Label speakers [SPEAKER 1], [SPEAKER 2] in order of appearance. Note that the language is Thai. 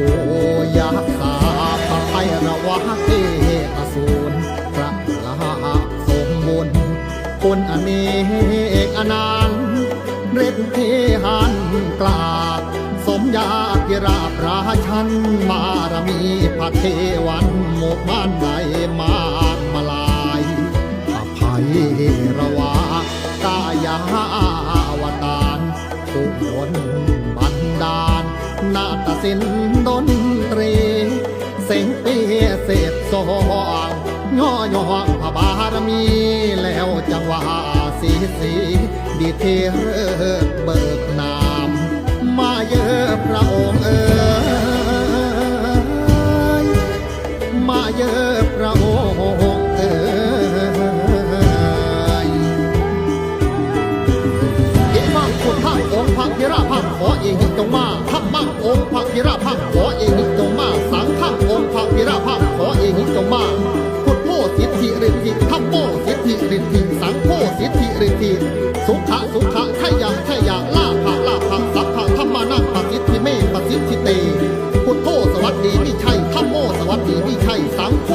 [SPEAKER 1] โยาสาพภัยระวะเตอสูรพระลาสมบุญคนอเนกอนันเรศเทหันกลาสมยากิราบราชันมารมีพะเทวันหมกานใดมากมาลายภัยระวะกายาวตารสุขน เศษสองย่อยองพระบารมีแล้วจังหวะสีสีดีเทเริกเบิกนาม มาเยอะพระองค์เอ๋ยมาเยอะพระองค์เอ๋ยเอมังคุณพังองค์พระพิราพังขอเอหิจงมาทัพมังองค์พระพิราพังขอเอหิจ ธิเมป